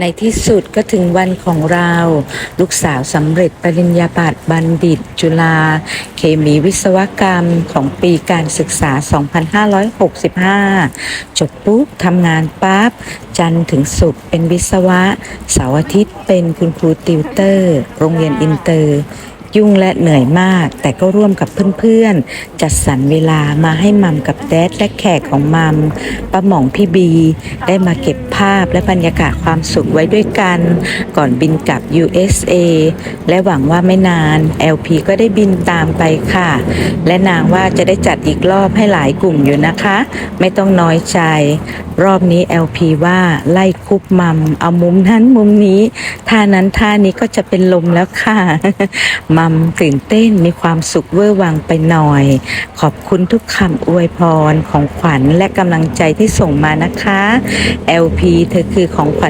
ในที่สุดก็ถึงวันของเรา ลูกสาวสำเร็จปริญญาบัตรบัณฑิต จุฬาเคมีวิศวกรรมของปีการศึกษา 2565 จบปุ๊บทำงานปั๊บ จันถึงศุกร์เป็นวิศวะ เสาร์อาทิตย์เป็นคุณครูติวเตอร์ โรงเรียนอินเตอร์ ยุ่งและเหนื่อยมาก แต่ก็ร่วมกับเพื่อนๆ จัดสรรเวลามาให้มัมกับแดดและแขกของมัมป้าหม่องพี่บี ได้มาเก็บภาพและบรรยากาศความสุขไว้ด้วยกัน ก่อนบินกลับ USA และหวังว่าไม่นาน LP ก็ได้บินตามไปค่ะ และนางว่าจะได้จัดอีกรอบให้หลายกลุ่มอยู่นะคะ ไม่ต้องน้อยใจ รอบนี้ LP ว่าไล่คุบมัมเอามุมนั้นมุมนี้ท่านั้นท่านี้ก็จะเป็นลมแล้วค่ะ มัมตื่นเต้นมีความสุขเวอร์วังไปหน่อย ขอบคุณทุกคำอวยพรของขวัญและกำลังใจที่ส่งมานะคะ LP เธอคือของขวัญ